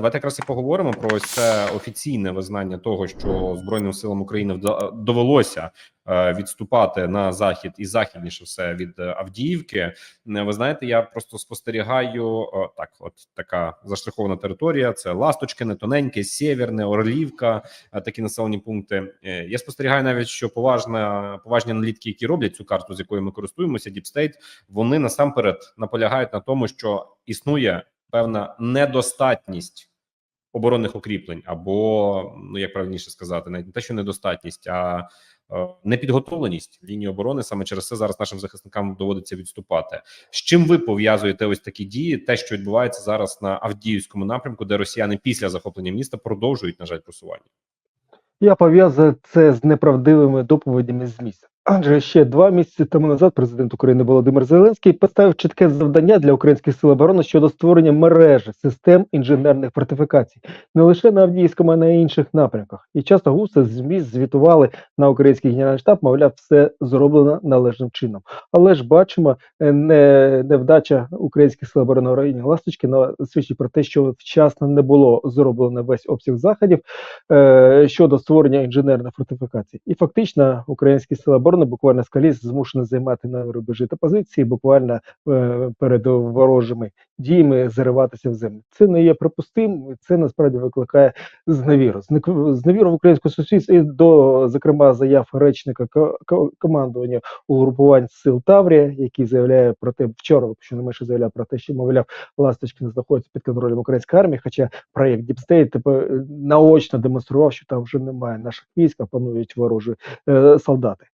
Давайте якраз і поговоримо про ось це офіційне визнання того, що збройним силам України довелося е, відступати на захід і західніше все від е, Авдіївки. Е, Ви знаєте, я просто спостерігаю так, от така заштрихована територія. Це Ласточкине, Тоненьке, Сєвєрне, Орлівка, такі населені пункти. Я спостерігаю навіть, що поважна поважні аналітики, які роблять цю карту, з якою ми користуємося, State, вони насамперед наполягають на тому, що існує певна недостатність оборонних укріплень, або ну як правильніше сказати, навіть не те, що недостатність, а е, непідготовленість лінії оборони. Саме через це зараз нашим захисникам доводиться відступати. З чим ви пов'язуєте ось такі дії? Те, що відбувається зараз на Авдіївському напрямку, де росіяни після захоплення міста продовжують на жаль просування. Я пов'язую це з неправдивими доповідями з місця. Адже ще два місяці тому назад президент України Володимир Зеленський поставив чітке завдання для українських сил оборони щодо створення мережі систем інженерних фортифікацій не лише на Авдіївському, а й на інших напрямках. І часто густо змі звітували на український генеральний штаб, мовляв, все зроблено належним чином. Але ж бачимо, е, не, невдача українських сил оборони в районі Ласточкіна свідчить про те, що вчасно не було зроблено весь обсяг заходів е, щодо створення інженерних фортифікацій. І фактично українські сили оборони буквально з коліс змушені займати на рубежі та позиції, буквально е, перед ворожими діями зариватися в землю. Це не є припустим, це насправді викликає зневіру. Зневіру в українському суспільстві і до зокрема заяв речника ко- ко- командування угрупувань сил Таврія, який заявляє про те, вчора що не менше заявляв про те, що мовляв Ласточкін знаходиться під контролем української армії. Хоча проєкт Діпстейт тепер наочно демонстрував, що там вже немає наших військ, а панують ворожі е, солдати.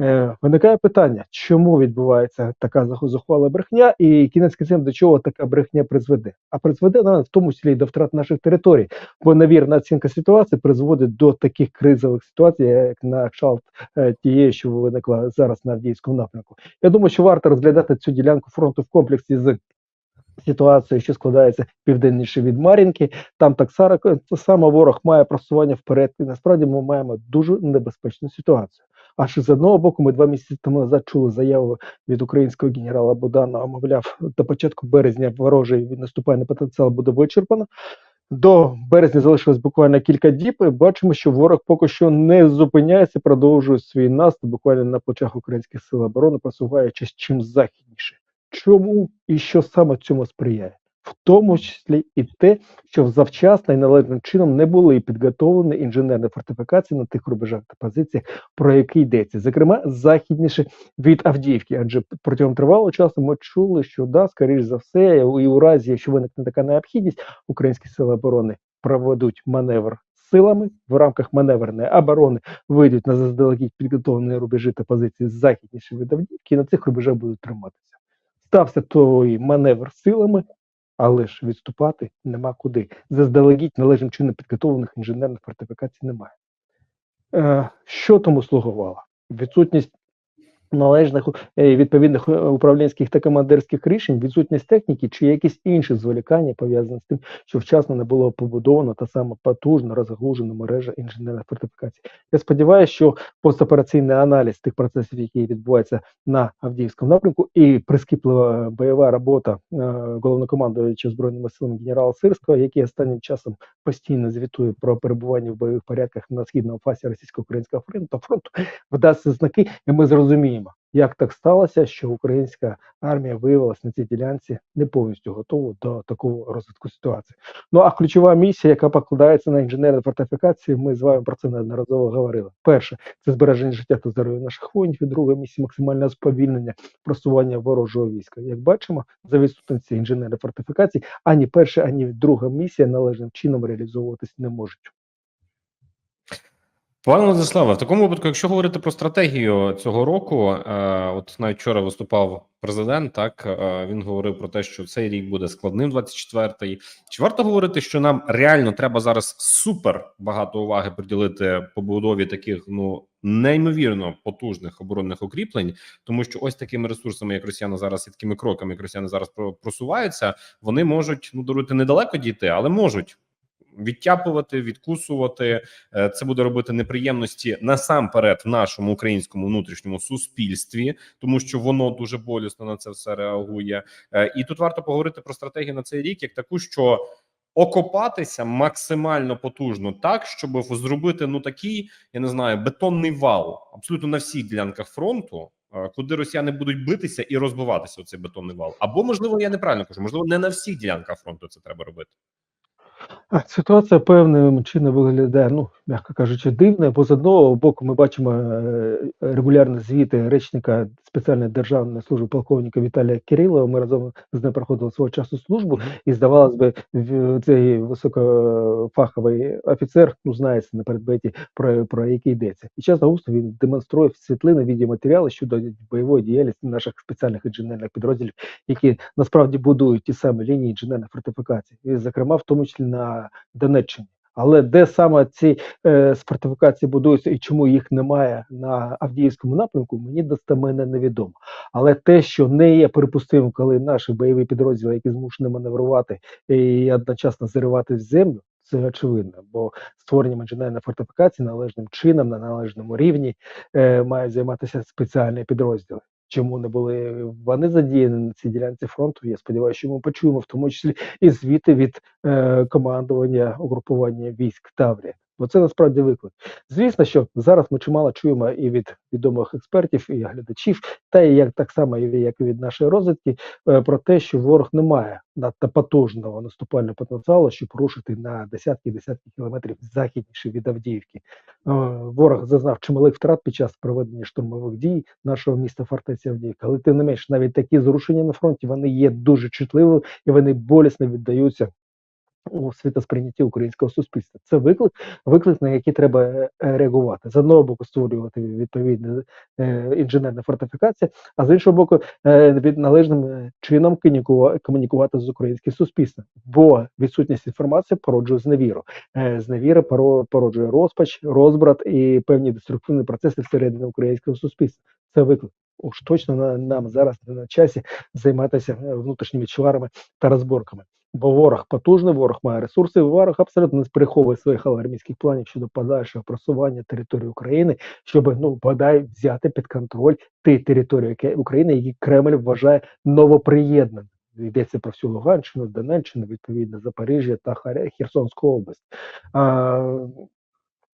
Е, виникає питання, чому відбувається така зах- зухвала брехня, і кінець кінцем до чого така брехня призведе? А призведе вона в тому числі і до втрат наших територій, бо невірна оцінка ситуації призводить до таких кризових ситуацій, як на кшталт е, тієї, що виникла зараз на Авдіївському напрямку. Я думаю, що варто розглядати цю ділянку фронту в комплексі з ситуацією, що складається південніше від Мар'їнки. Там так само ворог має просування вперед. І насправді ми маємо дуже небезпечну ситуацію. Аж з одного боку, ми два місяці тому назад чули заяву від українського генерала Буданова, мовляв, до початку березня ворожий наступальний потенціал буде вичерпано. До березня залишилось буквально кілька діб. і Бачимо, що ворог поки що не зупиняється, продовжує свій наступ буквально на плечах українських сил оборони, просуваючись чим західніше. Чому і що саме цьому сприяє? В тому числі і те, що завчасно і належним чином не були підготовлені інженерні фортифікації на тих рубежах та позиціях, про які йдеться, зокрема західніше від Авдіївки. Адже протягом тривалого часу ми чули, що да, скоріш за все, і у разі, якщо виникне така необхідність, українські сили оборони проведуть маневр силами в рамках маневрної оборони, вийдуть на заздалегідь підготовлені рубежі та позиції західніше від Авдіївки, і на цих рубежах будуть триматися. Стався той маневр силами, але ж відступати нема куди. Заздалегідь належним чином підготовлених інженерних фортифікацій немає. Е, що тому слугувало? Відсутність належних е, відповідних е, управлінських та командирських рішень, відсутність техніки чи якісь інші зволікання пов'язані з тим, що вчасно не було побудовано та саме потужно розглужена мережа інженерних фортифікацій. Я сподіваюся, що постопераційний аналіз тих процесів, які відбуваються на Авдіївському напрямку, і прискіплива бойова робота е, головнокомандуючого збройними силами генерала Сирського, який останнім часом постійно звітує про перебування в бойових порядках на східному фасі російсько-українського фронту, фронту вдасться знаки, і ми зрозуміємо, як так сталося, що українська армія виявилася на цій ділянці не повністю готова до такого розвитку ситуації. Ну а ключова місія, яка покладається на інженерні фортифікації, ми з вами про це неодноразово говорили. Перше це збереження життя та здоров'я наших воїнів. І друга місія максимальне сповільнення просування ворожого війська. Як бачимо, за відсутності інженерних фортифікацій ані перша, ані друга місія належним чином реалізовуватись не можуть. Пане Владиславе, в такому випадку, якщо говорити про стратегію цього року, е, от навіть вчора виступав президент. Так е, він говорив про те, що цей рік буде складним. 24-й. Чи варто говорити, що нам реально треба зараз супер багато уваги приділити побудові таких ну неймовірно потужних оборонних укріплень, тому що ось такими ресурсами, як росіяни зараз і такими кроками, як росіяни зараз про- просуваються, вони можуть ну даруйте недалеко дійти, але можуть. Відтяпувати, відкусувати Е, це буде робити неприємності насамперед в нашому українському внутрішньому суспільстві, тому що воно дуже болісно на це все реагує. Е, І тут варто поговорити про стратегію на цей рік, як таку, що окопатися максимально потужно, так щоб зробити ну такий, я не знаю, бетонний вал абсолютно на всіх ділянках фронту, е, куди росіяни будуть битися і розбиватися у цей бетонний вал. Або можливо, я неправильно кажу, можливо, не на всіх ділянках фронту це треба робити. Ситуація певним чином виглядає, ну, м'яко кажучи, дивно, бо з одного боку ми бачимо е, регулярні звіти речника спеціальної державної служби полковника Віталія Кирилова. Ми разом з ним проходили свого часу службу, і здавалось би, в- цей високофаховий офіцер ну, знається на предметі, про, про який йдеться. І часто густо він демонструє світлини, відеоматеріали щодо бойової діяльності наших спеціальних інженерних підрозділів, які насправді будують ті самі лінії інженерних фортифікацій, і, зокрема, в тому числі на Донеччині. Але де саме ці е, фортифікації будуються і чому їх немає на Авдіївському напрямку, мені достеменно невідомо. Але те, що не є припустимим, коли наші бойові підрозділи, які змушені маневрувати і одночасно заривати в землю, це очевидно, бо створенням інженерної фортифікації належним чином на належному рівні е, мають займатися спеціальні підрозділи. Чому не були вони задіяні на цій ділянці фронту? Я сподіваюся, що ми почуємо в тому числі і звіти від е, командування угрупування військ Таврія. Бо це насправді виклик. Звісно, що зараз ми чимало чуємо і від відомих експертів, і глядачів, та і як так само, як і від нашої розвідки, е, про те, що ворог не має надто потужного наступального потенціалу, щоб рушити на десятки десятки кілометрів західніше від Авдіївки. Е, ворог зазнав чималих втрат під час проведення штурмових дій нашого міста фортеці Авдіївка. Але тим не менш, навіть такі зрушення на фронті вони є дуже чутливими і вони болісно віддаються у світосприйнятті українського суспільства. Це виклик, виклик, на який треба е, реагувати. З одного боку, створювати відповідні е, інженерна фортифікація, а з іншого боку, е, від належним е, чином комунікувати з українським суспільством. Бо відсутність інформації породжує зневіру. Е, зневіра поро- породжує розпач, розбрат і певні деструктивні процеси всередині українського суспільства. Це виклик. Уж точно на, нам зараз не на часі займатися е, внутрішніми чварами та розборками. Бо ворог потужний, ворог має ресурси, ворог абсолютно не приховує своїх алармійських планів щодо подальшого просування території України, щоб ну бодай взяти під контроль ті території України, які Кремль вважає новоприєднаними. Йдеться про всю Луганщину, Донеччину, відповідно Запоріжжя та Херсонську область. А,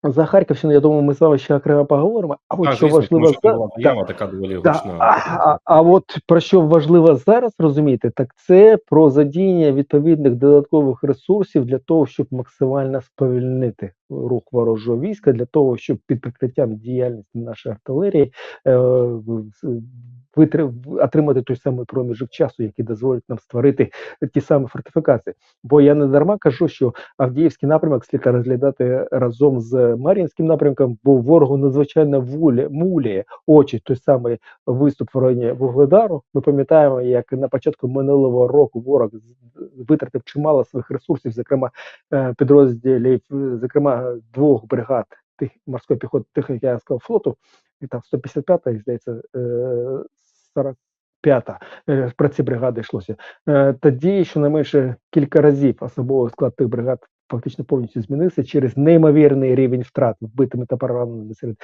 за Харківщину, я думаю, ми з вами ще окремо поговоримо. А от Так, що звісно, важливо що така доволі гучна. а, а, а от про що важливо зараз розуміти, так це про задіяння відповідних додаткових ресурсів для того, щоб максимально сповільнити рух ворожого війська, для того, щоб під прикриттям діяльності нашої артилерії е, отримати той самий проміжок часу, який дозволить нам створити ті самі фортифікації. Бо я не дарма кажу, що Авдіївський напрямок слід розглядати разом з Мар'їнським напрямком, бо ворогу надзвичайно вулі, муліє очі той самий виступ в районі Вугледару. Ми пам'ятаємо, як на початку минулого року ворог витратив чимало своїх ресурсів, зокрема е, підрозділів, зокрема двох бригад тих морської піхоти Тихоокеанського флоту, і там 155-та, і здається, е, 45-та. е, Про ці бригади йшлося. Е, Тоді щонайменше кілька разів особовий склад тих бригад фактично повністю змінився через неймовірний рівень втрат вбитими та пораненими серед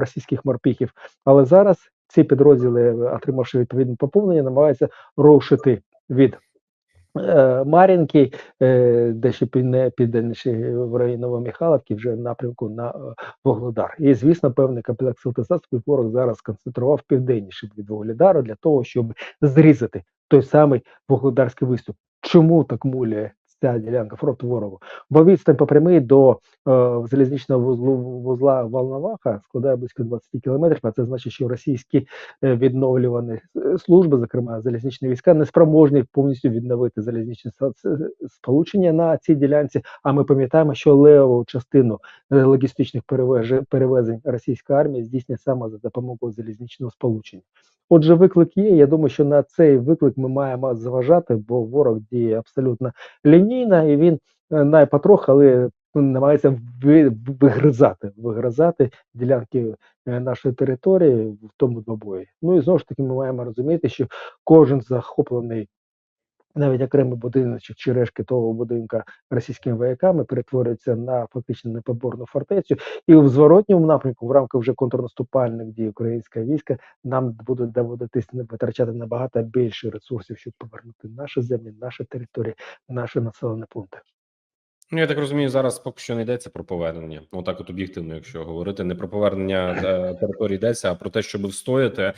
російських морпіхів. Але зараз ці підрозділи, отримавши відповідне поповнення, намагаються рушити від е, Мар'їнки, де дещо південніше в районі Новомихайлівки, вже в напрямку на Вогледар. І, звісно, певний комплект засобів ворог зараз концентрував південніше від Вугледару для того, щоб зрізати той самий Вугледарський виступ. Чому так муляє ця ділянка фронту ворогу? Бо відстань по прямій до е, залізничного вузлу вузла Волноваха складає близько 20 кілометрів, а це значить, що російські е, відновлювані е, служби, зокрема залізничні війська, не спроможні повністю відновити залізничне сполучення на цій ділянці. А ми пам'ятаємо, що левову частину е, логістичних перевезень російська армія здійснює саме за допомогою залізничного сполучення. Отже, виклик є. Я думаю, що на цей виклик ми маємо зважати, бо ворог діє абсолютно лінійно, і він е, най потроху, але намагається вигризати, вигризати ділянки е, нашої території в тому двобої. Ну і знову ж таки, ми маємо розуміти, що кожен захоплений. Навіть окремий будиночок чи решки того будинка російськими вояками перетворюється на фактично непоборну фортецю, і в зворотньому напрямку, в рамках вже контрнаступальних дій українського війська, нам буде доводитись витрачати набагато більше ресурсів, щоб повернути наші землі, наші території, наші населені пункти. Ну, я так розумію, зараз поки що не йдеться про повернення. Ну так, от об'єктивно, якщо говорити, не про повернення е, території йдеться, а про те, щоб встояти